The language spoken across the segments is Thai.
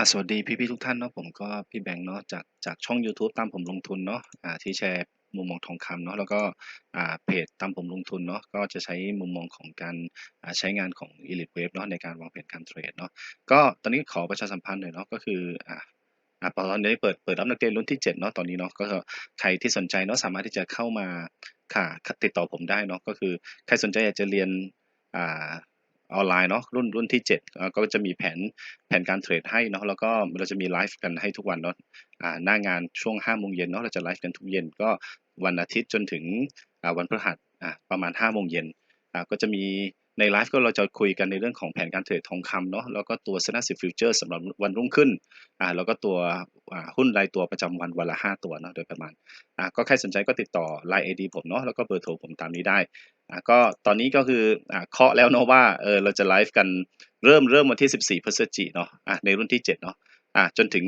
อ่าสวัสดีพี่ๆทุกท่านเนาะผมก็พี่แบงค์เนาะจากจากช่องยูทูบตามผมลงทุนเนาะอ่าที่แชร์มุมมองทองคำเนาะแล้วก็อ่าเพจตามผมลงทุนเนาะก็จะใช้มุมมองของการอ่าใช้งานของ Elite Wave เนาะในการวางแผนการเทรดเนาะก็ตอนนี้ขอประชาสัมพันธ์หน่อยเนาะก็คืออ่าอ่าตอนนี้เปิดเปิดรับนักเรียนรุ่นที่7เนาะตอนนี้เนาะก็ใครที่สนใจเนาะสามารถที่จะเข้ามาค่ะติดต่อผมได้เนาะก็คือใครสนใจอยากจะเรียนอ่า ออนไลน์เนาะรุ่นรุ่นที่ 7 ก็จะมีแผนแผนการเทรดให้เนาะแล้วก็เราจะมีไลฟ์กันให้ทุกวันเนาะหน้างานช่วง5โมงเย็นเนาะเราจะไลฟ์กันทุกเย็นก็วันอาทิตย์จนถึงวันพฤหัสประมาณ5โมงเย็นก็จะมี ในไลฟ์ก็เราจะคุยกันในเรื่องของแผนการเทรดทองคำเนาะแล้วก็ตัว s e n a 10 Future สำหรับวันรุ่งขึ้นอ่าแล้วก็ตัวหุ้นรายตัวประจำวันวันละ 5 ตัวเนาะโดยประมาณอ่าก็ใครสนใจก็ติดต่อ Line ID ผมเนาะแล้วก็เบอร์โทรผมตามนี้ได้อ่าก็ตอนนี้ก็คืออ่าเคาะแล้วเนาะว่าเออเราจะไลฟ์กันเริ่มเริ่มวันที่ 14พฤศจิกเนาะอ่าในรุ่นที่7เนาะอ่าจนถึง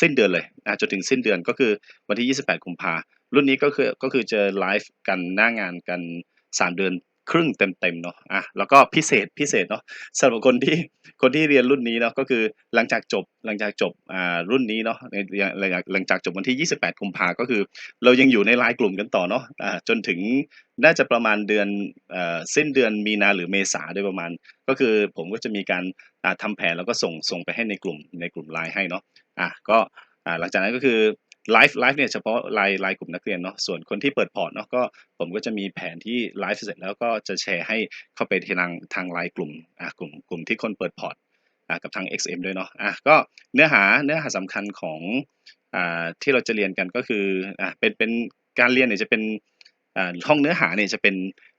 สิ้นเดือนเลยอ่าจนถึงสิ้นเดือนก็คือวันที่ 28กุมภารุ่นนี้ก็คือก็คือจะไลฟ์กันหน้างานกัน 3 เดือน ครึ่งเต็มๆเนาะอะแล้วก็พิเศษพิเศษเนาะสำหรับคนที่คนที่เรียนรุ่นนี้เนาะก็คือหลังจากจบหลังจากจบอ่ารุ่นนี้เนาะในหลังจากหลังจากจบวันที่ 28กุมภาก็คือ เรายังอยู่ในไลน์กลุ่มกันต่อเนาะอ่าจนถึงน่าจะประมาณเดือนเอ่อสิ้นเดือนมีนาหรือเมษาโดยประมาณ ก็คือผมก็จะมีการอ่าทำแผนแล้วก็ส่งส่งไปให้ในกลุ่มในกลุ่มไลน์ให้เนาะอะก็อ่าหลังจากนั้นก็คือ ไลฟ์ไลฟ์เนี่ยเฉพาะไลน์ไลน์กลุ่มนักเรียนเนาะส่วนคนที่เปิดพอร์ตเนาะก็ผมก็จะมีแผนที่ไลฟ์เสร็จแล้วก็จะแชร์ให้เข้าไปทางทางไลน์กลุ่มอ่ากลุ่มกลุ่มที่คนเปิดพอร์ตอ่ากับทาง XM ด้วยเนาะอะก็เนื้อหาเนื้อหาสำคัญของอ่าที่เราจะเรียนกันก็คืออ่าเป็นเป็นการเรียนเนี่ยจะเป็นอ่าห้องเนื้อหาเนี่ยจะเป็น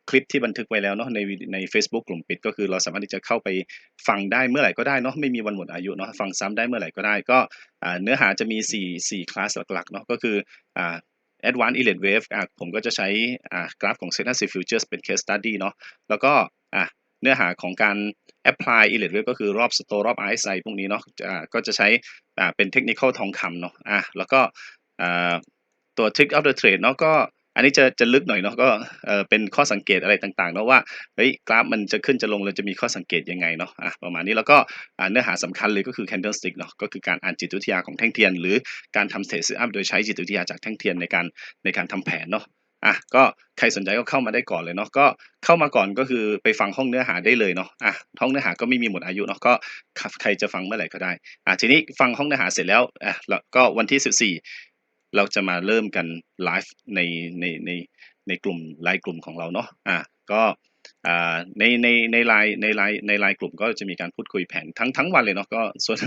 คลิปที่บันทึกไว้แล้วเนาะในใน Facebook กลุ่มปิด ก็คือเราสามารถที่จะเข้าไปฟังได้เมื่อไหร่ก็ได้เนาะไม่มีวันหมดอายุเนาะฟังซ้ำได้เมื่อไหร่ก็ได้ ก็เนื้อหาจะมี 4 4 คลาสหลักๆเนาะก็คืออ่า Advanced Elite Wave อะผมก็จะใช้อ่ากราฟของ s e n a 10 Futures เป็น case study เนาะแล้วก็อะเนื้อหาของการ apply Elite Wave ก็คือรอบ store รอบ RSI พวกนี้เนาะอ่าก็จะใช้อ่าเป็นเทคนิคทองคำเนาะอะแล้วก็อ่าตัว trick of the trade เนาะก็ อันนี้จะจะลึกหน่อยเนาะก็เออเป็นข้อสังเกตอะไรต่างๆเนาะว่าเฮ้ยกราฟมันจะขึ้นจะลงเราจะมีข้อสังเกตยังไงเนาะอะประมาณนี้แล้วก็เนื้อหาสำคัญเลยก็คือ candlestick เนาะก็คือการอ่านจิตวิทยาของแท่งเทียน หรือการทำเทรดซื้ออัพโดยใช้จิตวิทยาจากแท่งเทียนในการในการทำแผนเนาะอะก็ใครสนใจก็เข้ามาได้ก่อนเลยเนาะก็เข้ามาก่อนก็คือไปฟังห้องเนื้อหาได้เลยเนาะอะห้องเนื้อหาก็ไม่มีหมดอายุเนาะก็ใครจะฟังเมื่อไหร่ก็ได้อะทีนี้ฟังห้องเนื้อหาเสร็จแล้วอะแล้วก็วันที่ 14 เราจะมาเริ่มกันไลฟ์ในในในในกลุ่มไลน์กลุ่มของเราเนาะอะก็อ่าในในในไลน์ในไลน์ในไลน์กลุ่มก็จะมีการพูดคุยแผนทั้งทั้งวันเลยเนาะก็ส่วน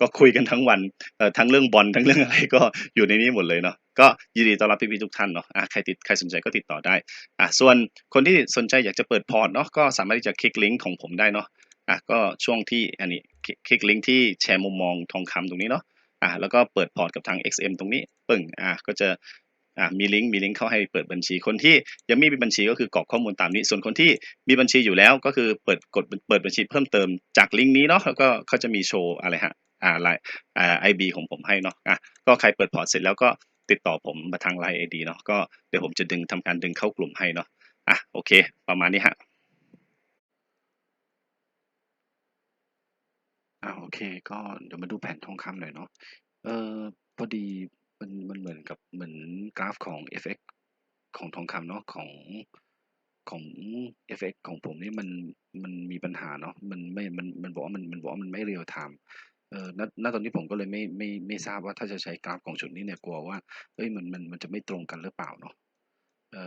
ก็คุยกันทั้งวันเอ่อทั้งเรื่องบอลทั้งเรื่องอะไรก็อยู่ในนี้หมดเลยเนาะก็ยินดีต้อนรับพี่ๆทุกท่านเนาะอะใครติดใครสนใจก็ติดต่อได้อะส่วนคนที่สนใจอยากจะเปิดพอร์ตเนาะก็สามารถที่จะคลิกลิงก์ของผมได้เนาะอะก็ช่วงที่อันนี้คลิกคลิกลิงก์ที่แชร์มุมมองทองคำตรงนี้เนาะ อะแล้วก็เปิดพอร์ตกับทาง XM ตรงนี้ปึ้งอะก็จะอะมีลิงก์มีลิงก์เข้าให้เปิดบัญชีคนที่ยังไม่มีบัญชีก็คือกรอกข้อมูลตามนี้ ส่วนคนที่มีบัญชีอยู่แล้วก็คือเปิดกดเปิดบัญชีเพิ่มเติมจากลิงก์นี้เนาะแล้วก็เขาจะมีโชว์อะไรฮะอ่าไลน์อ่าไอบีของผมให้เนาะอะก็ใครเปิดพอร์ตเสร็จแล้วก็ติดต่อผมมาทางไลน์ไอดีเนาะก็เดี๋ยวผมจะดึงทำการดึงเข้ากลุ่มให้เนาะอะโอเค ประมาณนี้ฮะ อ่าโอเค ก็เดี๋ยวมาดูแผนทองคำหน่อยเนาะเออพอดีมันมันเหมือนกับเหมือนกราฟของ FX ของทองคำเนาะของของ FX ของผมนี่มันมันมีปัญหาเนาะมันไม่มันมันบอกว่ามันมันบอกว่ามันไม่เรียลไทม์เออณณตอนนี้ผมก็เลยไม่ไม่ไม่ทราบว่าถ้าจะใช้กราฟของชุดนี้เนี่ยกลัวว่าเฮ้ยมันมันมันจะไม่ตรงกันหรือเปล่าเนาะเอ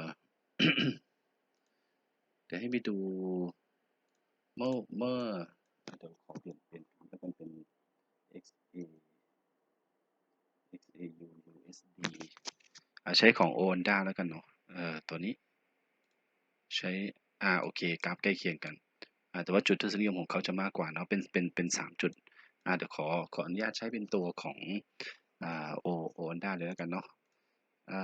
อเดี๋ยวให้ไปดูเมื่อเมื่อ เดี๋ยวขอเปลี่ยนเป็นก็ต้องเป็น XA XAU USD อ่าใช้ของ o n d a แล้วกันเนาะเอ่อตัวนี้ ใช้อ่าโอเคกราฟใกล้เคียงกันอ่าแต่ว่าจุดทศนิยมของเขาจะมากกว่าเนาะเป็นเป็นเป็นสามจุดอ่าเดี๋ยวขอขออนุญาตใช้เป็นตัวของอ่าโอโอด้าเลยแล้วกันเนาะอ่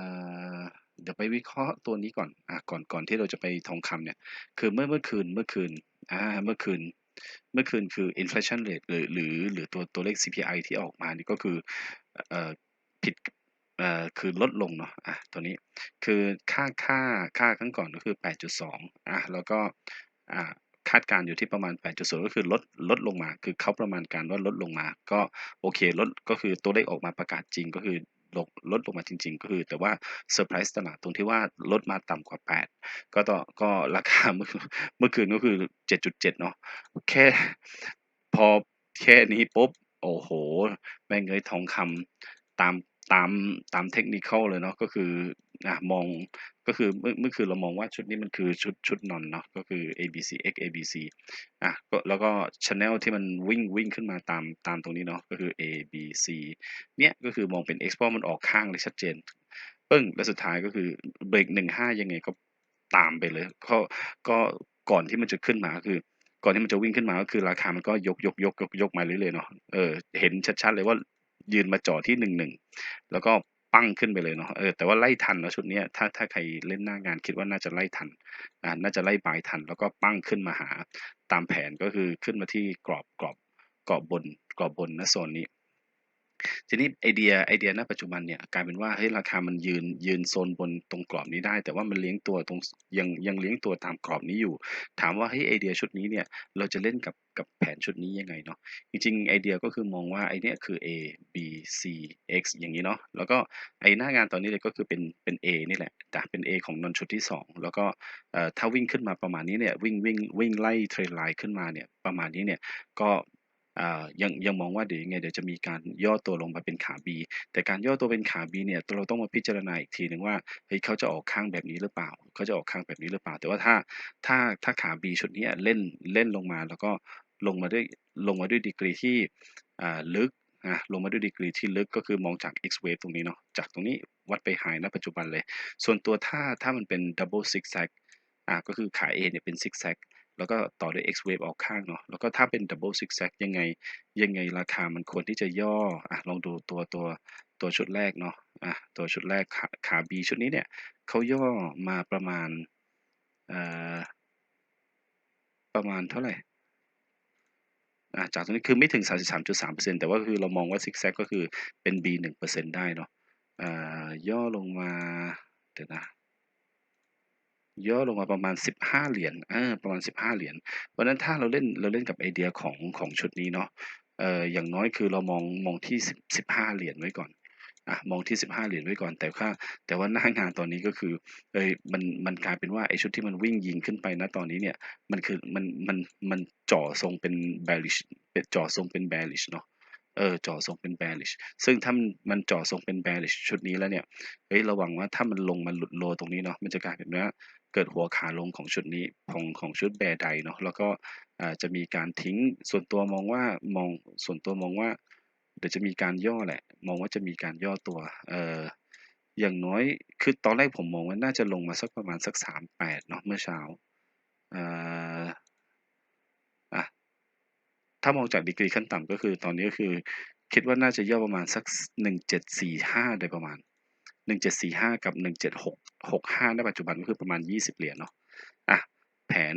าเดี๋ยวไปวิเคราะห์ตัวนี้ก่อนอ่าก่อนก่อนที่เราจะไปทองคำเนี่ย คือเมื่อเมื่อคืนเมื่อคืนอ่าเมื่อคืน เมื่อคืนคือ inflation rate หรือหรือหรือตัวตัวเลข CPI ที่ออกมานี่ก็คือเอ่อผิดเอ่อคือลดลงเนาะอะตัวนี้คือค่าค่าค่าครั้งก่อนก็คือ 8.2อะแล้วก็อ่าคาดการอยู่ที่ประมาณ 8.0 ก็คือลดลดลงมา คือเขาประมาณการว่าลดลงมา ก็โอเคลดก็คือตัวเลขออกมาประกาศจริงก็คือ ลดลดลงมาจริง ๆ ก็คือ แต่ว่าเซอร์ไพรส์ตลาดตรงที่ว่าลดมาต่ำกว่า 8 ก็ต่อก็ราคาเมื่อเมื่อคืนก็คือ 7.7 เนาะแค่พอแค่นี้ปุ๊บ โอ้โห แม่งเงยทองคำตามตามตามเทคนิคเลยเนาะก็คือ อะมองก็คือเมื่อเมื่อคืนเรามองว่าชุดนี้มันคือชุดชุดนอนเนาะก็คือ ABC X ABC อะก็แล้วก็ channel ที่มันวิ่งวิ่งขึ้นมาตามตามตรงนี้เนาะก็คือ ABC เนี่ยก็คือมองเป็น X เพราะมันออกข้างเลยชัดเจนปึ้งแล้วสุดท้ายก็คือเบรกหนึ่งห้ายังไงก็ตามไปเลยก็ก็ก่อนที่มันจะขึ้นมาคือ ก่อนที่มันจะวิ่งขึ้นมาก็คือราคามันก็ยกยกยกยกยกมาเรื่อยๆเนาะเออเห็นชัดๆเลยว่ายืนมาจ่อที่หนึ่งหนึ่งแล้วก็ ปั้งขึ้นไปเลยเนาะเออแต่ว่าไล่ทันแล้วชุดนี้ถ้าถ้าใครเล่นหน้างานคิดว่าน่าจะไล่ทันอ่าน่าจะไล่บายทัน แล้วก็ปั้งขึ้นมาหาตามแผนก็คือขึ้นมาที่กรอบกรอบกรอบบนกรอบบนนะโซนนี้ ทีนี้ไอเดียไอเดียณปัจจุบันเนี่ยกลายเป็นว่าเฮ้ยราคามันยืนยืนโซนบนตรงกรอบนี้ได้ แต่ว่ามันเลี้ยงตัวตรงยังยังเลี้ยงตัวตามกรอบนี้อยู่ ถามว่าเฮ้ยไอเดียชุดนี้เนี่ยเราจะเล่นกับกับแผนชุดนี้ยังไงเนาะจริงๆไอเดียก็คือมองว่าไอเนี้ยคือ A B C X อย่างนี้เนาะแล้วก็ไอหน้างานตอนนี้เลยก็คือเป็นเป็น A นี่แหละแต่เป็น A ของนนชุดที่ 2 แล้วก็ถ้าวิ่งขึ้นมาประมาณนี้เนี่ยวิ่งวิ่งวิ่งไล่เทรนไลน์ขึ้นมาเนี่ยประมาณนี้เนี่ยก็ อ่ายังยังมองว่าเดี๋ยวยังไงเดี๋ยวจะมีการย่อตัวลงมาเป็นขา B แต่การย่อตัวเป็นขา B เนี่ยเราต้องมาพิจารณาอีกทีหนึ่งว่าเฮ้ยเขาจะออกข้างแบบนี้หรือเปล่าเขาจะออกข้างแบบนี้หรือเปล่า แต่ว่าถ้าถ้าถ้าขา B ชุดนี้เล่นเล่นลงมาแล้วก็ลงมาด้วยลงมาด้วยดีกรีที่อ่าลึกอะลงมาด้วยดีกรีที่ลึกก็คือมองจาก X wave ตรงนี้เนาะจากตรงนี้วัดไปหายณปัจจุบันเลย ส่วนตัวถ้าถ้ามันเป็น double zigzag อ่าก็คือขา A เนี่ยเป็น zigzag แล้วก็ต่อด้วย X wave ออกข้างเนาะแล้วก็ถ้าเป็น double zigzag ยังไงยังไงราคามันควรที่จะย่ออะลองดูตัวตัวตัวชุดแรกเนาะอะตัวชุดแรกขาขา B ชุดนี้เนี่ยเขาย่อมาประมาณเอ่อประมาณเท่าไหร่จากตรงนี้คือไม่ถึง 33.3%แต่ว่าคือเรามองว่าซิกแซกก็คือเป็น B 1%ได้เนาะย่อลงมา เดี๋ยวนะ ย่อลงมาประมาณ 15 เหรียญเออประมาณ 15 เหรียญเพราะนั้นถ้าเราเล่นเราเล่นกับไอเดียของของชุดนี้เนาะเอ่ออย่างน้อยคือเรามองมองที่ 10 15 เหรียญไว้ก่อนอะมองที่ 15 เหรียญไว้ก่อน แต่ว่าแต่ว่าหน้างานตอนนี้ก็คือเอ้ยมันมันกลายเป็นว่าไอชุดที่มันวิ่งยิงขึ้นไปณตอนนี้เนี่ยมันคือมันมันมันจ่อทรงเป็น bearish เป็นจ่อทรงเป็น bearish เนาะเออจ่อทรงเป็น bearish ซึ่งถ้ามันมันจ่อทรงเป็น bearish ชุดนี้แล้วเนี่ยเฮ้ยระวังว่าถ้ามันลงมาหลุดโลตรงนี้เนาะมันจะกลายเป็นว่า เกิดหัวขาลงของชุดนี้ของของชุดแบร์ไดเนาะแล้วก็จะมีการทิ้งส่วนตัวมองว่ามองส่วนตัวมองว่า เดี๋ยวจะมีการย่อแหละ มองว่าจะมีการย่อตัวเอ่ออย่างน้อยคือตอนแรกผมมองว่าน่าจะลงมาสักประมาณสักสามแปดเนาะเมื่อเช้าเอ่ออะถ้ามองจากดีกรีขั้นต่ำก็คือตอนนี้ก็คือ คิดว่าน่าจะย่อประมาณสักหนึ่งเจ็ดสี่ห้าโดยประมาณ หนึ่งเจ็ดสี่ห้ากับหนึ่งเจ็ดหกหกห้าในปัจจุบันก็คือประมาณยี่สิบเหรียญเนาะอะแผน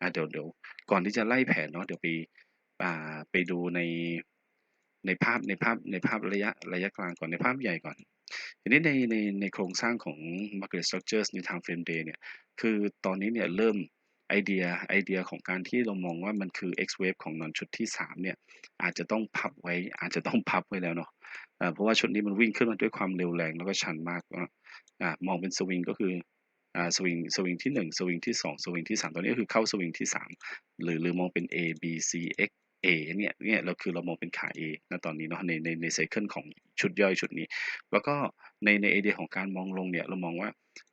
อะเดี๋ยวเดี๋ยวก่อนที่จะไล่แผนเนาะเดี๋ยวไปอ่าไปดูในในภาพในภาพในภาพระยะระยะกลางก่อนในภาพใหญ่ก่อนทีนี้ในในในโครงสร้างของ market structures ใน time frame day เนี่ยคือตอนนี้เนี่ยเริ่ม ไอเดียไอเดียของการที่เรามองว่ามันคือ X wave ของนอนชุดที่ 3 เนี่ย อาจจะต้องพับไว้ อาจจะต้องพับไว้แล้วเนาะเพราะว่าชุดนี้มันวิ่งขึ้นมาด้วยความเร็วแรงแล้วก็ชันมากอ่ามองเป็นสวิงก็คืออ่าสวิงสวิงที่1สวิงที่2สวิงที่ 3 ตอนนี้ก็คือเข้าสวิงที่ 3 หรือหรือมองเป็น A B C X A เนี่ยเนี่ยเราคือเรามองเป็นขา A ณตอนนี้เนาะในในในไซเคิลของชุดย่อยชุดนี้ แล้วก็ในในไอเดียของการมองลงเนี่ยเรามองว่า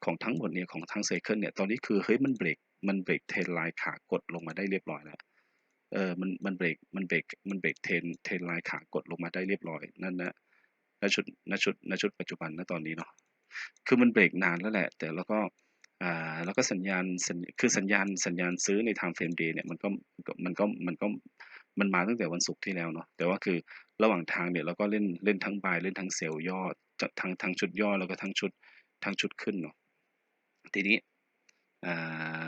ของทั้งหมดเนี่ยของทั้งไซเคิลเนี่ยตอนนี้คือเฮ้ยมันเบรก มันเบรกเทนไลน์ขากดลงมาได้เรียบร้อยแล้วเออมันมันเบรกมันเบรกมันเบรกเทนเทนไลน์ขากดลงมาได้เรียบร้อยนั่นนะณชุดณชุดณชุดปัจจุบันณตอนนี้เนาะคือมันเบรกนานแล้วแหละ แต่แล้วก็อ่าแล้วก็สัญญาณสัญคือสัญญาณสัญญาณซื้อใน time frame day เนี่ยมันก็มันก็มันก็มันมาตั้งแต่วันศุกร์ที่แล้วเนาะแต่ว่าคือระหว่างทางเนี่ยเราก็เล่นเล่นทั้งบายเล่นทั้งเซลล์ย่อจะทั้งทั้งชุดย่อแล้วก็ทั้งชุดทั้งชุดขึ้นเนาะทีนี้อ่า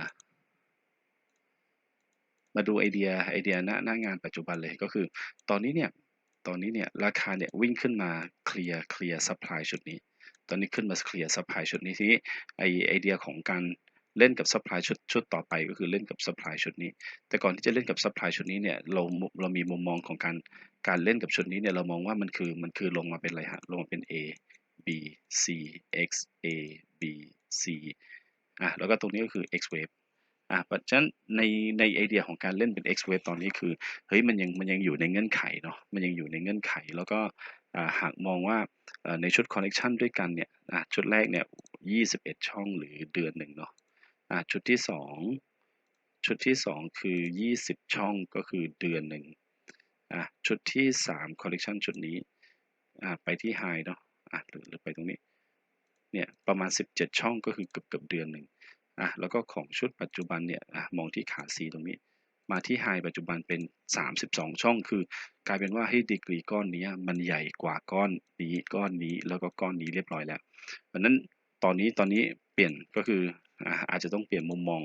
มาดูไอเดียไอเดียหน้าหน้างานปัจจุบันเลยก็คือ ตอนนี้เนี่ยตอนนี้เนี่ยราคาเนี่ยวิ่งขึ้นมาเคลียร์เคลียร์ซัพพลายชุดนี้ ตอนนี้ขึ้นมาเคลียร์ซัพพลายชุดนี้ทีนี้ไอไอเดียของการเล่นกับซัพพลายชุดชุดต่อไปก็คือเล่นกับซัพพลายชุดนี้ แต่ก่อนที่จะเล่นกับซัพพลายชุดนี้เนี่ยเราเรามีมุมมองของการการเล่นกับชุดนี้เนี่ยเรามองว่ามันคือมันคือลงมาเป็นอะไรฮะลงมาเป็น A B C X A B C อะแล้วก็ตรงนี้ก็คือ X wave อะเพราะฉะนั้นในในไอเดียของการเล่นเป็น X wave ตอนนี้คือเฮ้ยมันยังมันยังอยู่ในเงื่อนไขเนาะมันยังอยู่ในเงื่อนไข แล้วก็หากมองว่าในชุดคอนเน c t ชันด้วยกันเนี่ยชุดแรกเนี่ย21 ช่องหรือเดือนหนึ่งเนาะชุดที่สองชุดที่สองคือ 20 ช่องก็คือเดือนหนึ่งชุดที่สามคอลเลกชันชุดนี้ไปที่ไฮเนาะอะหรือหรือไปตรงนี้เนี่ยประมาณ 17 ช่องก็คือเกือบเกือบเดือนหนึ่ง อะแล้วก็ของชุดปัจจุบันเนี่ยอะมองที่ขาสีตรงนี้ มาที่ไฮปัจจุบันเป็น 32 ช่อง คือกลายเป็นว่าให้ดีกรีก้อนนี้มันใหญ่กว่าก้อนนี้ก้อนนี้แล้วก็ก้อนนี้เรียบร้อยแล้วเพราะนั้นตอนนี้ตอนนี้เปลี่ยนก็คืออาจจะต้องเปลี่ยนมุมมอง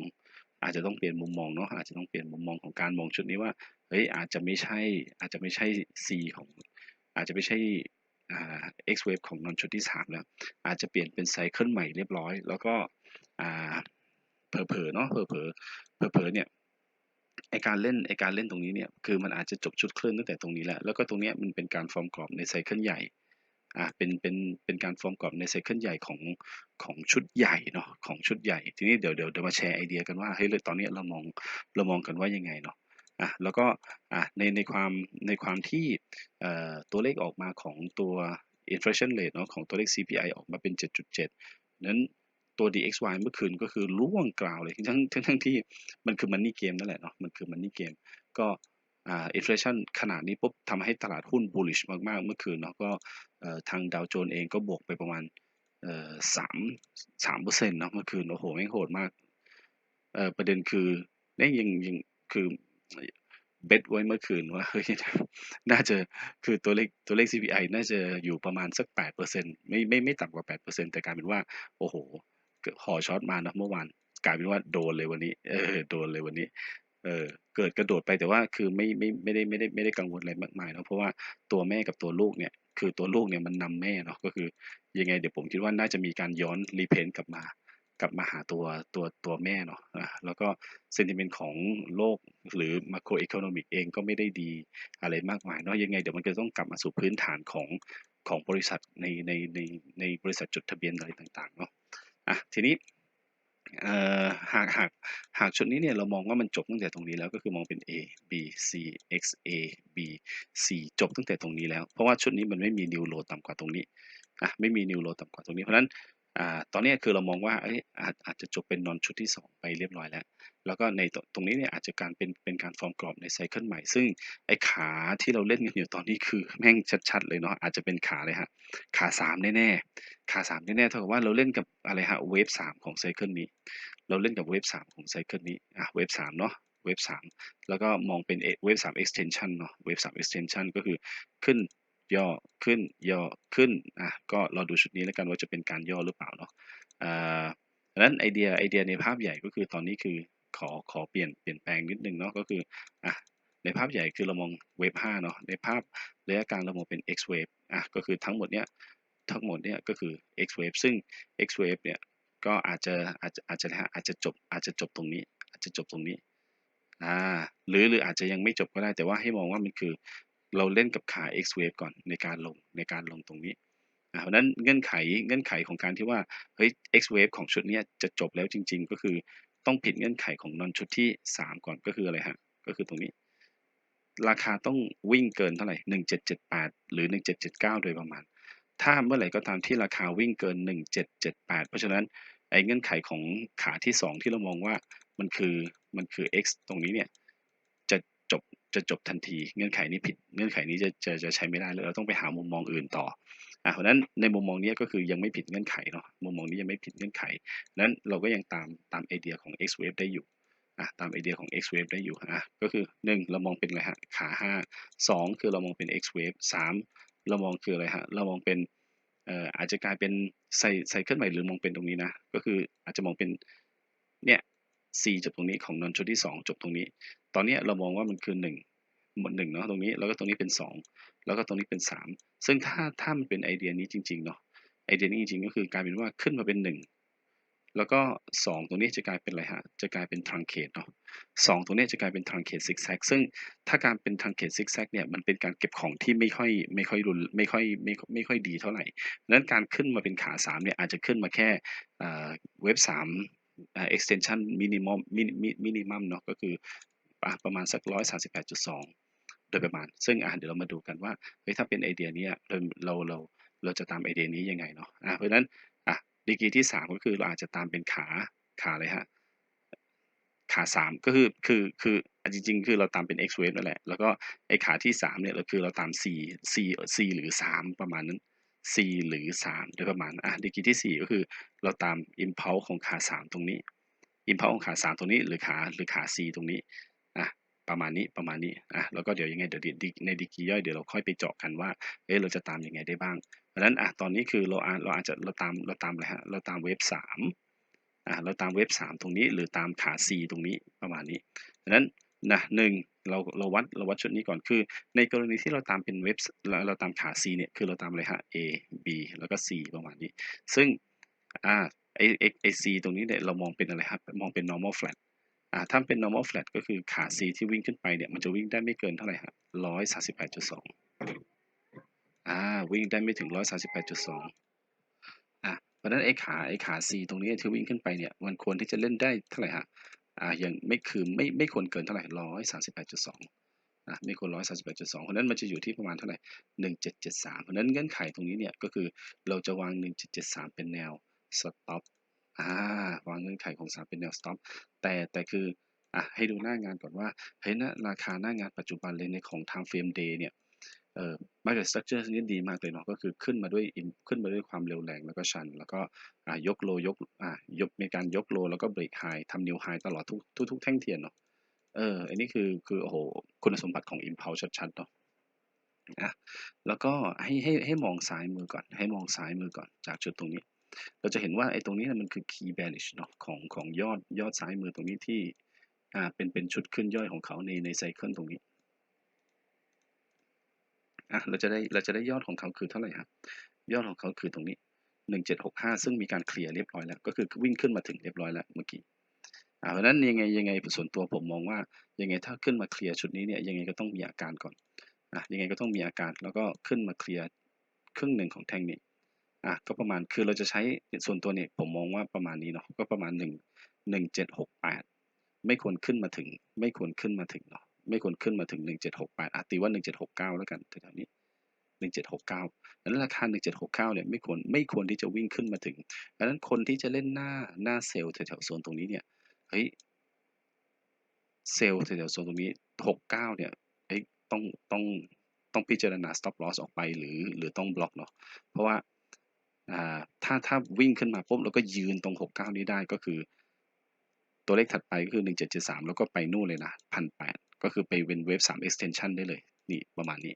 อาจจะต้องเปลี่ยนมุมมองเนาะอาจจะต้องเปลี่ยนมุมมองของการมองชุดนี้ว่าเฮ้ยอาจจะไม่ใช่อาจจะไม่ใช่ C ของ อาจจะไม่ใช่อ่า X wave ของนอนชุดที่สามแล้ว อาจจะเปลี่ยนเป็นไซเคิลใหม่เรียบร้อย แล้วก็อ่า เผลอๆเนาะเผลอๆเผลอๆเนี่ยไอการเล่นไอการเล่นตรงนี้เนี่ยคือมันอาจจะจบชุดเคลื่อนตั้งแต่ตรงนี้แหละแล้วก็ตรงเนี้ยมันเป็นการฟอร์มกรอบในไซเคิลใหญ่อ่าเป็นเป็นเป็นการฟอร์มกรอบในไซเคิลใหญ่ของของชุดใหญ่เนาะของชุดใหญ่ทีนี้เดี๋ยวเดี๋ยวเดี๋ยวมาแชร์ไอเดียกันว่าเฮ้ยตอนนี้เรามองเรามองกันว่ายังไงเนาะอะแล้วก็อะในในความในความที่เอ่อตัวเลขออกมาของตัว inflation rate เนาะของตัวเลข CPI ออกมาเป็น 7.7 นั้น ตัว DXY เมื่อคืนก็คือล่วงกล่าวเลยทั้งทั้งทั้งที่มันคือมันนี่เกมนั่นแหละเนาะมันคือมันนี่เกมก็อ่า inflation ขนาดนี้ปุ๊บทำให้ตลาดหุ้น bullish มาก ๆ เมื่อคืนเนาะก็ทางดาวโจนเองก็บวกไปประมาณเอ่อสามสามเปอร์เซ็นต์เนาะเมื่อคืนโอ้โหแม่งโหดมากเอ่อประเด็นคือเนี่ยยังยังคือเบ t ไว้เมื่อคืนว่าเฮ้ยน่าจะคือตัวเลขตัวเลข CPI น่าจะอยู่ประมาณสัก 8%ไม่ไม่ไม่ต่ำกว่า 8%แต่กลายเป็นว่า โอ้โห เกิดหอช็อตมานะเมื่อวานกลายเป็นว่าโดนเลยวันนี้ เออโดนเลยวันนี้ เออ เกิดกระโดดไปแต่ว่าคือไม่ไม่ไม่ได้ไม่ได้ไม่ได้กังวลอะไรมากมายเนาะเพราะว่าตัวแม่กับตัวลูกเนี่ย คือตัวลูกเนี่ยมันนำแม่เนาะก็คือยังไงเดี๋ยวผมคิดว่าน่าจะมีการย้อนรีเพนกลับมากลับมาหาตัวตัวตัวแม่เนาะอะแล้วก็เซนติเมนต์ของโลกหรือ macro economic เองก็ไม่ได้ดีอะไรมากมายเนาะยังไงเดี๋ยวมันก็ต้องกลับมาสู่พื้นฐานของของบริษัทในในในในบริษัทจดทะเบียนอะไรต่างๆเนาะ อะทีนี้หากหากหากชุดนี้เนี่ยเรามองว่ามันจบตั้งแต่ตรงนี้แล้วก็คือมองเป็น A B C X A B C จบตั้งแต่ตรงนี้แล้ว เพราะว่าชุดนี้มันไม่มีนิวโลต่ำกว่าตรงนี้อะไม่มีนิวโลต่ำกว่าตรงนี้เพราะฉะนั้น อ่าตอนนี้คือเรามองว่าออาจอาจจะจบเป็นนอนชุดที่ 2 ไปเรียบร้อยแล้ว แล้วก็ในตรงนี้เนี่ยอาจจะการเป็นเป็นการฟอร์มกรอบในไซเคิลใหม่ ซึ่งไอ้ขาที่เราเล่นกันอยู่ตอนนี้คือแม่งชัดๆ เลยเนาะอาจจะเป็นขาเลยฮะขาสามแน่ๆขาสามแน่ๆเท่ากับว่าเราเล่นกับอะไรฮะเวฟสามของไซเคิลนี้ เราเล่นกับเวฟสามของไซเคิลนี้อะเวฟสามเนาะเวฟสามแล้วก็มองเป็นเวฟสาม extension เนาะเวฟสาม extension ก็คือขึ้น ย่อขึ้นย่อขึ้นอะก็เราดูชุดนี้แล้วกันว่าจะเป็นการย่อหรือเปล่าเนาะอ่าดังนั้นไอเดียไอเดียในภาพใหญ่ก็คือตอนนี้คือขอขอเปลี่ยนเปลี่ยนแปลงนิดนึงเนาะก็คืออะในภาพใหญ่คือเรามองเวฟ5เนาะในภาพระยะกลางเรามองเป็น x wave อะก็คือทั้งหมดเนี้ยทั้งหมดเนี้ยก็คือ x wave ซึ่ง x wave เนี่ยก็อาจจะอาจจะอาจจะอาจจะจบอาจจะจบตรงนี้ อาจจะจบตรงนี้อ่าหรือหรืออาจจะยังไม่จบก็ได้แต่ว่าให้มองว่ามันคือ เราเล่นกับขา x wave ก่อนในการลงในการลงตรงนี้เพราะนั้นเงื่อนไขเงื่อนไขของการที่ว่าเฮ้ย x wave ของชุดนี้จะจบแล้วจริง ๆ ก็คือต้องผิดเงื่อนไขของนอนชุดที่ 3 ก่อนก็คืออะไรฮะก็คือตรงนี้ ราคาต้องวิ่งเกินเท่าไหร่ 1778 หรือ 1779 โดยประมาณ ถ้าเมื่อไหร่ก็ตามที่ราคาวิ่งเกิน 1778 เพราะฉะนั้นไอ้เงื่อนไขของขาที่ 2 ที่เรามองว่ามันคือมันคือ x ตรงนี้เนี่ย จะจบทันที เงื่อนไขนี้ผิดเงื่อนไขนี้จะจะจะใช้ไม่ได้เลยเราต้องไปหามุมมองอื่นต่ออะเพราะนั้นในมุมมองนี้ก็คือยังไม่ผิดเงื่อนไขเนาะมุมมองนี้ยังไม่ผิดเงื่อนไขนั้นเราก็ยังตามตามไอเดียของ X wave ได้อยู่อะตามไอเดียของ X wave ได้อยู่อะก็คือ 1 เรามองเป็นอะไรฮะขา5 2 คือเรามองเป็น X wave 3 เรามองคืออะไรฮะเรามองเป็นเอ่ออาจจะกลายเป็นไซไซเคิลใหม่หรือมองเป็นตรงนี้นะก็คืออาจจะมองเป็นเนี่ย C จบตรงนี้ของนอนชุดที่ 2 จบตรงนี้ ตอนนี้เรามองว่ามันคือ1หมดหนึ่งเนาะตรงนี้แล้วก็ตรงนี้เป็น 2 แล้วก็ตรงนี้เป็น 3 ซึ่งถ้าถ้ามันเป็นไอเดียนี้จริงๆเนาะไอเดียนี้จริงๆก็คือกลายเป็นว่าขึ้นมาเป็น 1 แล้วก็ 2 ตรงนี้จะกลายเป็นอะไรฮะจะกลายเป็น truncate เนาะ2ตรงนี้จะกลายเป็น truncate zigzag ซึ่งถ้าการเป็น truncate zigzag เนี่ยมันเป็นการเก็บของที่ไม่ค่อยไม่ค่อยรุนไม่ค่อยไม่ไม่ค่อยดีเท่าไหร่ดังนั้นการขึ้นมาเป็นขา3เนี่ยอาจจะขึ้นมาแค่เว็บ3 extension minimum minimum เนาะก็คือประมาณสัก 138.2 โดยประมาณ ซึ่งอ่าเดี๋ยวเรามาดูกันว่าเฮ้ยถ้าเป็นไอเดียนี้เราเราเราเราจะตามไอเดียนี้ยังไงเนาะอ่าเพราะฉะนั้นอะดีกรีที่ 3 ก็คือเราอาจจะตามเป็นขาขาอะไรฮะขาสามก็คือคือคือจริงๆ คือเราตามเป็น x wave นั่นแหละ แล้วก็ไอขาที่สามเนี่ยเราคือเราตาม c c c หรือสามประมาณนั้น c หรือสามโดยประมาณอะดีกรีที่สี่ก็คือเราตาม impulse ของขาสามตรงนี้ impulse ของขาสามตรงนี้หรือขาหรือขา c ตรงนี้อะประมาณนี้ประมาณนี้อะแล้วก็เดี๋ยวยังไงเดี๋ยวดีในดีกรีย่อยเดี๋ยวเราค่อยไปเจาะกันว่าเอ๊ะเราจะตามยังไงได้บ้างเพราะฉะนั้นอะตอนนี้คือเราอาเราอาจจะเราตามเราตามอะไรฮะเราตามเวฟสามอ่าเราตามเว็บสามตรงนี้ หรือตามขา C ตรงนี้ประมาณนี้ดังนั้นนะหนึ่ง เราเราวัดเราวัดชุดนี้ก่อนคือ ในกรณีที่เราตามเป็นเว็บเราเราตามขา C เนี่ยคือเราตามอะไรฮะ A B แล้วก็ C ประมาณนี้ ซึ่งอ่าไอไอไอ C ตรงนี้เนี่ยเรามองเป็นอะไรครับมองเป็น normal flat อ่าถ้าเป็น normal flat ก็คือขา C ที่วิ่งขึ้นไปเนี่ยมันจะวิ่งได้ไม่เกินเท่าไหร่ฮะร้อยสามสิบแปดจุดสองอ่าวิ่งได้ไม่ถึงร้อยสามสิบแปดจุดสองอะเพราะฉะนั้นไอ้ขาไอ้ขา C ตรงนี้ที่วิ่งขึ้นไปเนี่ยมันควรที่จะเล่นได้เท่าไหร่ฮะ อ่าย่างไม่คือไม่ไม่ควรเกินเท่าไหร่ร้อยสามสิบแปดจุดสองอะไม่ควรร้อยสามสิบแปดจุดสองเพราะนั้นมันจะอยู่ที่ประมาณเท่าไหร่หนึ่งเจ็ดเจ็ดสามเพราะนั้นเงื่อนไขตรงนี้เนี่ยก็คือเราจะวางหนึ่งเจ็ดเจ็ดสามเป็นแนว stop อ่าวางเงื่อนไขของสามเป็นแนว stop แต่แต่คืออะให้ดูหน้างานก่อนว่าเฮ้ยนะราคาหน้างานปัจจุบันเลยในของ time frame day เนี่ย อ่อ market structure นี่ดีมากเลยเนาะก็คือขึ้นมาด้วยขึ้นมาด้วยความเร็วแรงแล้วก็ชัน แล้วก็ยกโลยกอ่ายกมีการยกโล แล้วก็เบรกไฮทำนิวไฮตลอดทุกทุกทุกแท่งเทียนเนาะเอออันนี้คือคือโอ้โหคุณสมบัติของ impulse ชัดๆเนาะอะแล้วก็ให้ให้ให้มองซ้ายมือก่อน ให้มองซ้ายมือก่อนจากจุดตรงนี้ เราจะเห็นว่าไอ้ตรงนี้มันคือ key bearish เนาะของของยอดยอดซ้ายมือตรงนี้ที่อ่าเป็นเป็นชุดขึ้นย่อยของเขาในในไซเคิลตรงนี้ อะเราจะได้เราจะได้ยอดของเขาคือเท่าไหร่ครับ ยอดของเขาคือตรงนี้หนึ่งเจ็ดหกห้าซึ่งมีการเคลียร์เรียบร้อยแล้ว ก็คือวิ่งขึ้นมาถึงเรียบร้อยแล้วเมื่อกี้อ่าเพราะฉะนั้นยังไงยังไงส่วนตัวผมมองว่ายังไงถ้าขึ้นมาเคลียร์ชุดนี้เนี่ยยังไงก็ต้องมีอาการก่อนอะยังไงก็ต้องมีอาการแล้วก็ขึ้นมาเคลียร์ครึ่งหนึ่งของแท่งนี้อะก็ประมาณคือเราจะใช้ส่วนตัวเนี่ยผมมองว่าประมาณนี้เนาะก็ประมาณหนึ่งหนึ่งเจ็ดหกแปดไม่ควรขึ้นมาถึง ไม่ควรขึ้นมาถึงเนาะ ไม่ควรขึ้นมาถึงหนึ่งเจ็ดหกแปดอะตีว่าหนึ่งเจ็ดหกเก้าแล้วกันแถวๆนี้หนึ่งเจ็ดหกเก้าดังนั้นราคาหนึ่งเจ็ดหกเก้าเนี่ยไม่ควรไม่ควรที่จะวิ่งขึ้นมาถึงดังนั้นคนที่จะเล่นหน้าหน้าเซลล์แถวๆโซนตรงนี้เนี่ยเฮ้ยเซลล์แถวๆโซนตรงนี้หกเก้าเนี่ยเฮ้ยต้องต้องต้องพิจารณา stop loss ออกไปหรือหรือต้องบล็อกเนาะเพราะว่าอ่าถ้าถ้าวิ่งขึ้นมาปุ๊บแล้วก็ยืนตรงหกเก้านี้ได้ก็คือ ตัวเลขถัดไปก็คือหนึ่งเจ็ดเจ็ดสามแล้วก็ไปนู่นเลยนะพันแปด ก็คือไปเป็นเวฟสาม extension ได้เลย นี่ประมาณนี้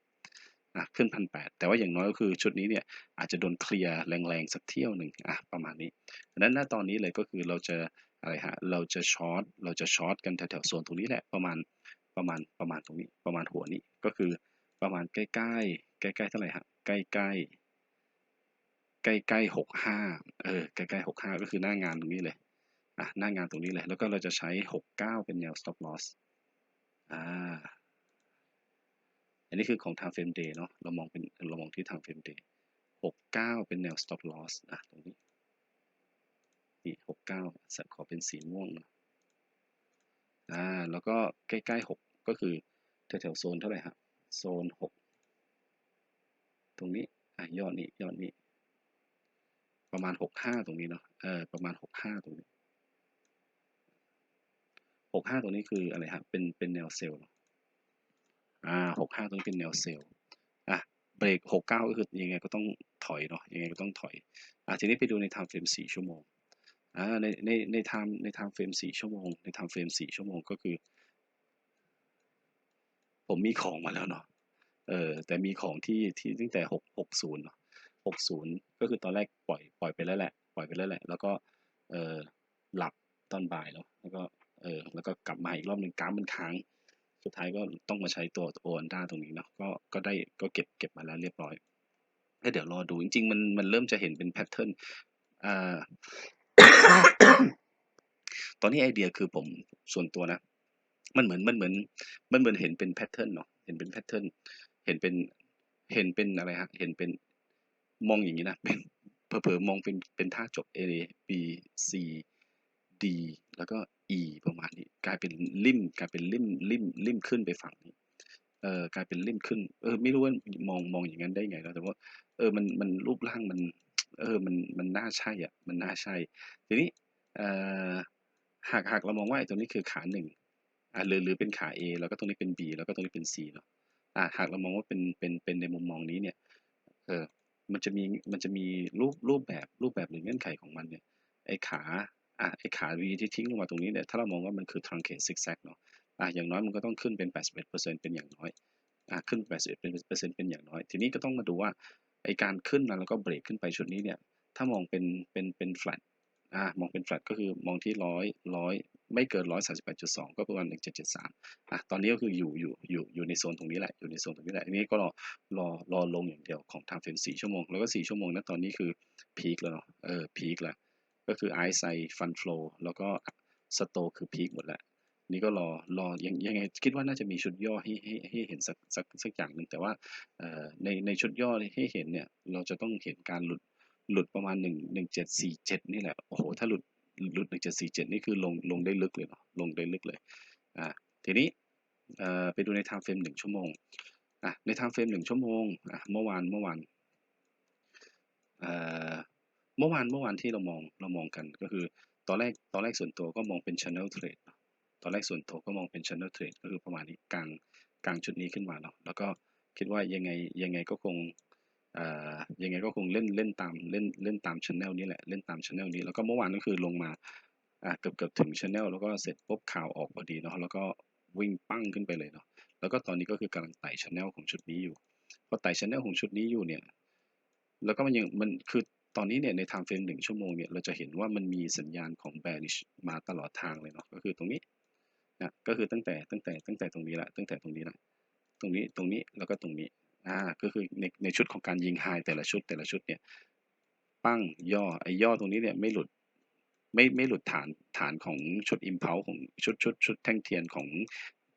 อะขึ้นพันแปดแต่ว่าอย่างน้อยก็คือชุดนี้เนี่ยอาจจะโดนเคลียร์แรงๆสักเที่ยวหนึ่งอะประมาณนี้ดังนั้นณตอนนี้เลยก็คือเราจะอะไรฮะเราจะช็อตเราจะช็อตกันแถวๆโซนตรงนี้แหละประมาณประมาณประมาณตรงนี้ประมาณหัวนี้ก็คือประมาณใกล้ๆ ใกล้ๆเท่าไหร่ฮะใกล้ๆใกล้ๆหกห้าเออใกล้ๆหกห้าก็คือหน้างานตรงนี้เลยอะหน้างานตรงนี้เลย แล้วก็เราจะใช้หกเก้าเป็นแนว stop loss อ่า อันนี้คือของ time frame day เนาะ เรามองเป็น เรามองที่ time frame day หกเก้าเป็นแนว stop loss อะ ตรงนี้ นี่หกเก้าขอเป็นสีม่วงนะอ่า แล้วก็ใกล้ๆหกก็คือแถวๆโซนเท่าไหร่ฮะ โซนหกตรงนี้ อะยอดนี้ ยอดนี้ ประมาณหกห้าตรงนี้เนาะ เออ ประมาณหกห้าตรงนี้ หกห้าตรงนี้คืออะไรฮะเป็นเป็นแนวเซลล์อ่าหกห้าตรงนี้เป็นแนวเซลล์อะเบรกหกเก้าก็คือยังไงก็ต้องถอยเนาะยังไงก็ต้องถอยอะทีนี้ไปดูใน time frame สี่ชั่วโมงอ่าในในใน time ใน time frame สี่ชั่วโมงใน time frame สี่ชั่วโมงก็คือ ผมมีของมาแล้วเนาะเออแต่มีของที่ที่ตั้งแต่หกหกศูนย์เนาะหกศูนย์ก็คือตอนแรกปล่อยปล่อยไปแล้วแหละ ปล่อยไปแล้วแหละ แล้วก็เออหลับตอนบ่ายแล้วแล้วก็ เออแล้วก็กลับมาอีกรอบหนึ่งกราฟมันค้าง สุดท้ายก็ต้องมาใช้ตัวโอนด้าตรงนี้เนาะก็ก็ได้ก็เก็บเก็บมาแล้วเรียบร้อยแล้วเดี๋ยวรอดูจริงๆมันมันเริ่มจะเห็นเป็นแพทเทิร์นอ่าตอนนี้ไอเดียคือผมส่วนตัวนะ มันเหมือนมันเหมือน มันเหมือนเห็นเป็นแพทเทิร์นเนาะเห็นเป็นแพทเทิร์นเห็นเป็นเห็นเป็นอะไรฮะเห็นเป็นมองอย่างนี้นะเป็นเผลอๆมองเป็นเป็นท่าจบ A B C D แล้วก็ E ประมาณนี้ กลายเป็นลิมกลายเป็นลิมลิมลิมขึ้นไปฝั่งนี้เออกลายเป็นลิมขึ้น เออ ไม่รู้ว่ามองมองอย่างนั้นได้ไงแล้วแต่ว่าเออมันมันรูปร่างมัน เออมันมันน่าใช่อะ มันน่าใช่ ทีนี้เอ่อหากหากเรามองว่าไอ้ตรงนี้คือขาหนึ่งอ่าหรือหรือเป็นขา A แล้วก็ตรงนี้เป็น B แล้วก็ตรงนี้เป็น C เนาะอ่าหากเรามองว่าเป็นเป็นเป็นในมุมมองนี้เนี่ยเออมันจะมีมันจะมีรูปรูปแบบรูปแบบหรือเงื่อนไขของมันเนี่ยไอ้ขา อะไอ้ขา V ที่ทิ้งลงมาตรงนี้เนี่ยถ้าเรามองว่ามันคือ truncate zigzag เนาะอะอย่างน้อยมันก็ต้องขึ้นเป็น 81%เป็นอย่างน้อยอะขึ้น 81%เป็นอย่างน้อย ทีนี้ก็ต้องมาดูว่าไอ้การขึ้นมาแล้วก็เบรกขึ้นไปชุดนี้เนี่ยถ้ามองเป็นเป็นเป็น flat อ่ามองเป็น flat ก็คือมองที่ร้อยร้อยไม่เกินร้อยสามสิบแปดจุดสองก็ประมาณหนึ่งเจ็ดเจ็ดสามอะตอนนี้ก็คืออยู่อยู่อยู่อยู่ในโซนตรงนี้แหละ อยู่ในโซนตรงนี้แหละ อันนี้ก็รอรอรอลงอย่างเดียวของ time frame สี่ชั่วโมง แล้วก็สี่ชั่วโมงนะตอนนี้คือพีคแล้วเนาะ เออ พีคแล้ว ก็คือไอซ์ไซฟันฟลูแล้วก็สโตคือพีคหมดแล้ว นี่ก็รอรอยังยังไงคิดว่าน่าจะมีชุดย่อให้ให้ให้เห็นสักสักสักอย่างหนึ่งแต่ว่าในในชุดย่อให้เห็นเนี่ย เราจะต้องเห็นการหลุดหลุดประมาณหนึ่งหนึ่งเจ็ดสี่เจ็ดนี่แหละ โอ้โห ถ้าหลุดหลุดหนึ่งเจ็ดสี่เจ็ดนี่คือลงลงได้ลึกเลยเนาะลงได้ลึกเลยอ่าทีนี้ไปดูใน time frame หนึ่งชั่วโมงอะใน time frame หนึ่งชั่วโมงอะเมื่อวานเมื่อวาน เมื่อวานเมื่อวานที่เรามองเรามองกันก็คือ ตอนแรกตอนแรกส่วนตัวก็มองเป็น channel trade ตอนแรกส่วนตัวก็มองเป็น channel trade ก็คือประมาณนี้กลางกลางชุดนี้ขึ้นมาเนาะแล้วก็คิดว่ายังไงยังไงก็คงยังไงก็คงเล่นเล่นตามเล่นเล่นตาม channel นี้แหละเล่นตาม channel นี้แล้วก็เมื่อวานก็คือลงมาอ่าเกือบเกือบถึง channel แล้วก็เสร็จปุ๊บข่าวออกพอดีเนาะแล้วก็วิ่งปั้งขึ้นไปเลยเนาะแล้วก็ตอนนี้ก็คือกำลังไต่ channel ของชุดนี้อยู่พอไต่ channel ของชุดนี้อยู่เนี่ย แล้วก็มันยังมันคือ ตอนนี้เนี่ยใน time frame หนึ่งชั่วโมงเนี่ยเราจะเห็นว่ามันมีสัญญาณของ bearish มาตลอดทางเลยเนาะก็คือตรงนี้นะก็คือตั้งแต่ตั้งแต่ตั้งแต่ตรงนี้ละตั้งแต่ตรงนี้ละตรงนี้ตรงนี้แล้วก็ตรงนี้อ่าก็คือในในชุดของการยิงไฮแต่ละชุดแต่ละชุดเนี่ยปั้งย่อไอ้ย่อตรงนี้เนี่ยไม่หลุดไม่ไม่หลุดฐานฐานของชุด impulse ของชุดชุดชุดแท่งเทียนของ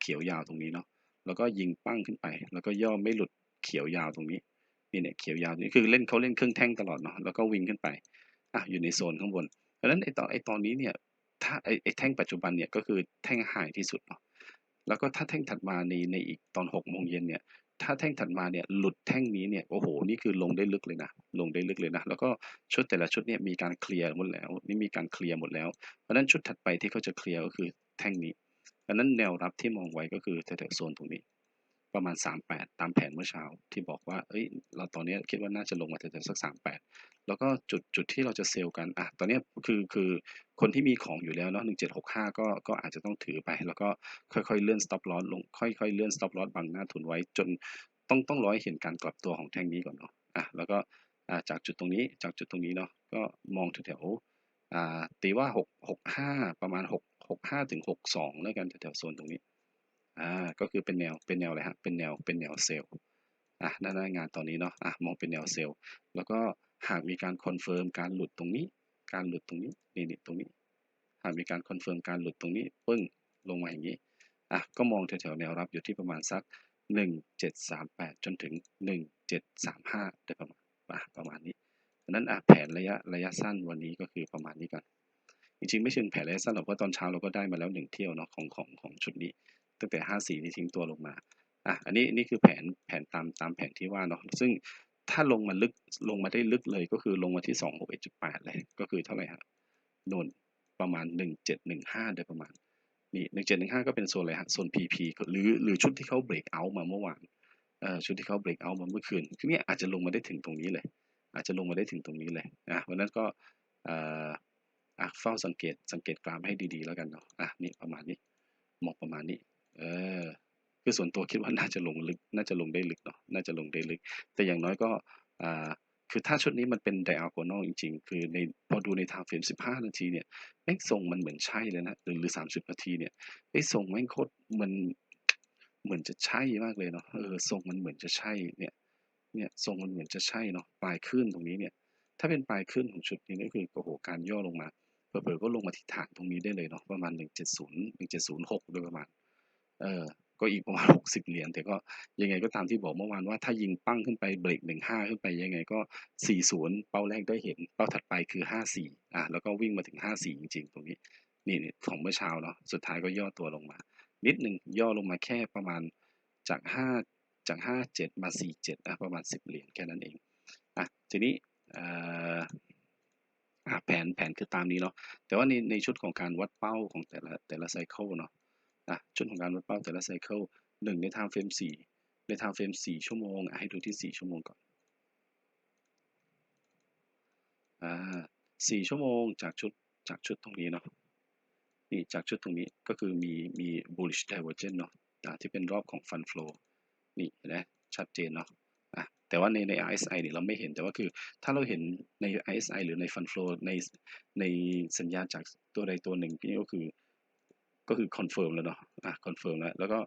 เขียวยาวตรงนี้เนาะแล้วก็ยิงปั้งขึ้นไป แล้วก็ย่อไม่หลุดเขียวยาวตรงนี้ นี่เนี่ยเขียวยาวนี่คือเล่นเขาเล่นเครื่องแท่งตลอดเนาะแล้วก็วิ่งขึ้นไปอะอยู่ในโซนข้างบน เพราะฉะนั้นไอ้ตอนไอ้ตอนนี้เนี่ยถ้าไอ้ไอแท่งปัจจุบันเนี่ยก็คือแท่งไฮที่สุดเนาะแล้วก็ถ้าแท่งถัดมาในในอีกตอนหกโมงเย็นเนี่ยถ้าแท่งถัดมาเนี่ยหลุดแท่งนี้เนี่ยโอ้โหนี่คือลงได้ลึกเลยนะลงได้ลึกเลยนะแล้วก็ชุดแต่ละชุดเนี่ยมีการเคลียร์หมดแล้ว นี่มีการเคลียร์หมดแล้วเพราะฉะนั้นชุดถัดไปที่เขาจะเคลียร์ก็คือแท่งนี้ดังนั้นแนวรับที่มองไว้ก็คือแถวๆโซนตรงนี้ ประมาณ 38 ตามแผนเมื่อเช้าที่บอกว่า เอ้ย เราตอนนี้คิดว่าน่าจะลงมาแถวๆสัก 38 แล้วก็จุดจุดที่เราจะเซลล์กันอะตอนนี้คือคือคนที่มีของอยู่แล้วเนาะ1765 ก็ก็อาจจะต้องถือไป แล้วก็ค่อยๆเลื่อน stop loss ลงค่อยๆเลื่อน stop loss บังหน้าทุนไว้จนต้องต้องร้อยเห็นการกลับตัวของแท่งนี้ก่อนเนาะอะแล้วก็อ่าจากจุดตรงนี้จากจุดตรงนี้เนาะก็มองแถวๆอ่าตีว่า 6 65 ประมาณ 6 65ถึง62 แล้วกันแถวๆโซนตรงนี้ อ่าก็คือเป็นแนวเป็นแนวอะไรฮะเป็นแนวเป็นแนวเซลล์อะหน้าหน้างานตอนนี้เนาะอะมองเป็นแนวเซลล์แล้วก็หากมีการคอนเฟิร์มการหลุดตรงนี้ การหลุดตรงนี้นี่นี่ตรงนี้ หากมีการคอนเฟิร์มการหลุดตรงนี้ปึ้งลงมาอย่างนี้อะก็มองแถวๆแนวรับอยู่ที่ประมาณสัก 1738 จนถึง 1735โดยประมาณอะประมาณนี้ดังนั้นอะแผนระยะระยะสั้นวันนี้ก็คือประมาณนี้ก่อนจริงๆไม่เชิงแผนระยะสั้นหรอกเพราะตอนเช้าเราก็ได้มาแล้วหนึ่งเที่ยวเนาะของของของชุดนี้ ตั้งแต่ห้าสี่นี่ทิ้งตัวลงมาอะอันนี้นี่คือแผนแผนตามตามแผนที่ว่าเนาะซึ่งถ้าลงมาลึกลงมาได้ลึกเลยก็คือลงมาที่สองหกเอ็ดจุดแปดเลย ก็คือเท่าไหร่ฮะโดนประมาณหนึ่งเจ็ดหนึ่งห้าโดยประมาณนี่หนึ่งเจ็ดหนึ่งห้าก็เป็นโซนอะไรฮะโซน PP หรือหรือชุดที่เขาเบรกเอาท์มาเมื่อวานเอ่อชุดที่เขาเบรกเอาท์มาเมื่อคืนคือเนี่ยอาจจะลงมาได้ถึงตรงนี้เลย อาจจะลงมาได้ถึงตรงนี้เลยอะวันนั้นก็เอ่ออะเฝ้าสังเกตสังเกตกราฟให้ดีๆแล้วกันเนาะอะนี่ประมาณนี้มองประมาณนี้ เออคือส่วนตัวคิดว่าน่าจะลงลึก น่าจะลงได้ลึกเนาะ น่าจะลงได้ลึก แต่อย่างน้อยก็อ่าคือถ้าชุดนี้มันเป็น diagonal จริง ๆ คือในพอดูใน time frame 15 นาทีเนี่ยแม่งทรงมันเหมือนใช่เลยนะ หรือหรือ 30 นาทีเนี่ยไอ้ทรงแม่งโคตรมันเหมือนจะใช่มากเลยเนาะ เออทรงมันเหมือนจะใช่เนี่ย เนี่ยทรงมันเหมือนจะใช่เนาะปลายขึ้นตรงนี้เนี่ย ถ้าเป็นปลายขึ้นของชุดนี้ก็คือโอ้โหการย่อลงมาผลอๆก็ลงมาที่ฐานตรงนี้ได้เลยเนาะประมาณ 170 1706 โดยประมาณ เออก็อีกประมาณ 60 เหรียญแต่ก็ยังไงก็ตามที่บอกเมื่อวานว่าถ้ายิงปั้งขึ้นไปเบรก 15 ขึ้นไปยังไงก็ 40 เป้าแรกได้เห็น เป้าถัดไปคือ 54 อะแล้วก็วิ่งมาถึง 54 จริงๆ ตรงนี้ นี่นี่ของเมื่อเช้าเนาะสุดท้ายก็ย่อตัวลงมา นิดหนึ่งย่อลงมาแค่ประมาณจาก 5 จาก 57 มา 47อะประมาณ 10 เหรียญแค่นั้นเองอะทีนี้อ่ออะแผนแผนคือตามนี้เนาะแต่ว่าในในชุดของการวัดเป้าของแต่ละแต่ละไซเคิลเนาะ นะชุดของการวัดเป้าแต่ละไซเคิลหนึ่งในทม์เฟรมสี่ในทม์เฟรมสี่ชั่วโมงอะให้ดูที่สี่ชั่วโมงก่อนอ่าสี่ชั่วโมงจากชุดจากชุดตรงนี้เนาะนี่จากชุดตรงนี้ก็คือมีมี bullish divergence เนาะอ่ที่เป็นรอบของ fund flow นี่เห็นไหมชัดเจนเนาะอะแต่ว่าในใน RSI เนี่ยเราไม่เห็นแต่ว่าคือถ้าเราเห็นใน RSI หรือใน fund flow ในในสัญญาณจากตัวใดตัวหนึ่งนี่ก็คือ ก็คือคอนเฟิร์มแล้วเนาะอะคอนเฟิร์มแล้ว แล้วก็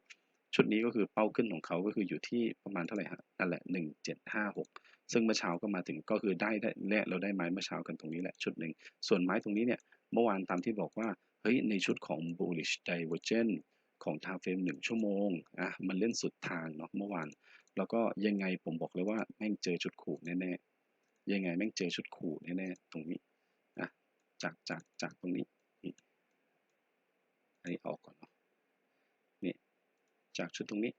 ชุดนี้ก็คือเป้าขึ้นของเขาก็คืออยู่ที่ประมาณเท่าไหร่ฮะนั่นแหละหนึ่งเจ็ดห้าหกซึ่งเมื่อเช้าก็มาถึงก็คือได้ได้แรกเราได้ไม้เมื่อเช้ากันตรงนี้แหละชุดหนึ่งส่วนไม้ตรงนี้เนี่ยเมื่อวานตามที่บอกว่าเฮ้ยในชุดของ bullish divergence ของ time frame หนึ่งชั่วโมงอะมันเล่นสุดทางเนาะเมื่อวาน แล้วก็ยังไงผมบอกเลยว่าแม่งเจอชุดขู่แน่ๆยังไงแม่งเจอชุดขู่แน่ๆตรงนี้อะจากจากจากตรงนี้ นนี้ออกก่อนเนาะนี่จากชุดตรงนี้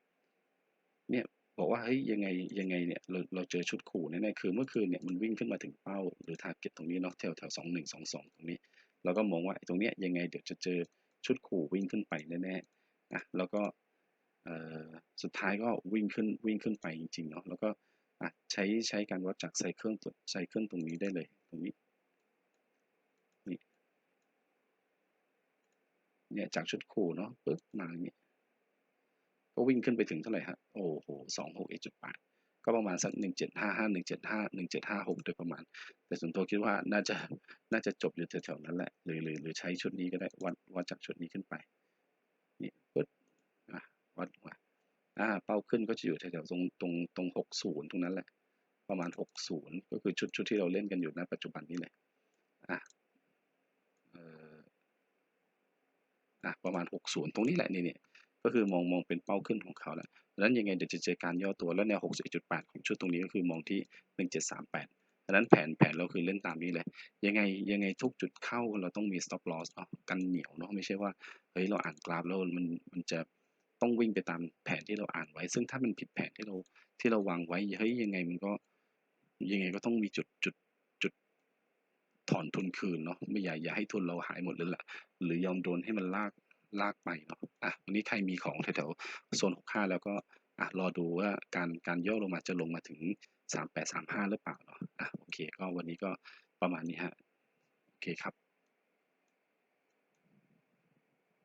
เนี่ยบอกว่าเฮ้ยยังไงยังไงเนี่ยเราเราเจอชุดขู่แน่ๆคือเมื่อคืนเนี่ยมันวิ่งขึ้นมาถึงเป้าหรือทาร์เก็ตตรงนี้เนาะแถวแถวสองหนึ่งสองสองตรงนี้ เราก็มองว่าตรงเนี้ยยังไงเดี๋ยวจะเจอชุดขู่วิ่งขึ้นไปแน่ๆอะแล้วก็สุดท้ายก็วิ่งขึ้นวิ่งขึ้นไปจริงๆเนาะแล้วก็ใช้ใช้การวัดจากไซเคิลไซเคิลตรงนี้ได้เลยตรงนี้ เนี่ยจากชุดคู่เนาะปึ๊บมาอย่างนี้ก็วิ่งขึ้นไปถึงเท่าไหร่ฮะ โอ้โหสองหกเอ็ดจุดแปดก็ประมาณสักหนึ่งเจ็ดห้าห้าหนึ่งเจ็ดห้าหนึ่งเจ็ดห้าหกโดยประมาณ แต่ส่วนตัวคิดว่าน่าจะน่าจะจบอยู่แถวๆนั้นแหละ หรือหรือหรือใช้ชุดนี้ก็ได้ วัดวัดจากชุดนี้ขึ้นไป นี่ปึ๊บอะวัดมาอ่า เป้าขึ้นก็จะอยู่แถวๆตรงตรงตรงหกศูนย์ตรงนั้นแหละ ประมาณหกศูนย์ก็คือชุดชุดที่เราเล่นกันอยู่ณปัจจุบันนี้แหละอะเอ่อ อะประมาณ 60 ตรงนี้แหละนี่เนี่ยก็คือมองมองเป็นเป้าขึ้นของเขาแล้วดังนั้นยังไงเดี๋ยวจะเจอการย่อตัวแล้วแนว 61.8 ของชุดตรงนี้ก็คือมองที่ 1738ดังนั้นแผนแผนเราคือเล่นตามนี้เลย ยังไงยังไงทุกจุดเข้าเราต้องมี stop loss เนาะกันเหนียวเนาะไม่ใช่ว่าเฮ้ยเราอ่านกราฟแล้วมันมันจะต้องวิ่งไปตามแผนที่เราอ่านไว้ ซึ่งถ้ามันผิดแผนที่เราที่เราวางไว้เฮ้ยยังไงมันก็ยังไงก็ต้องมีจุดจุด ถอนทุนคืนเนาะไม่อย่าอย่าให้ทุนเราหายหมดเลยแหละหรือยอมโดนให้มันลากลากไปเนาะอะวันนี้ใครมีของแถวๆโซน65แล้วก็อะรอดูว่าการการย่อลงมาจะลงมาถึง3835หรือเปล่าเนาะอะโอเค ก็วันนี้ก็ประมาณนี้ฮะโอเคครับ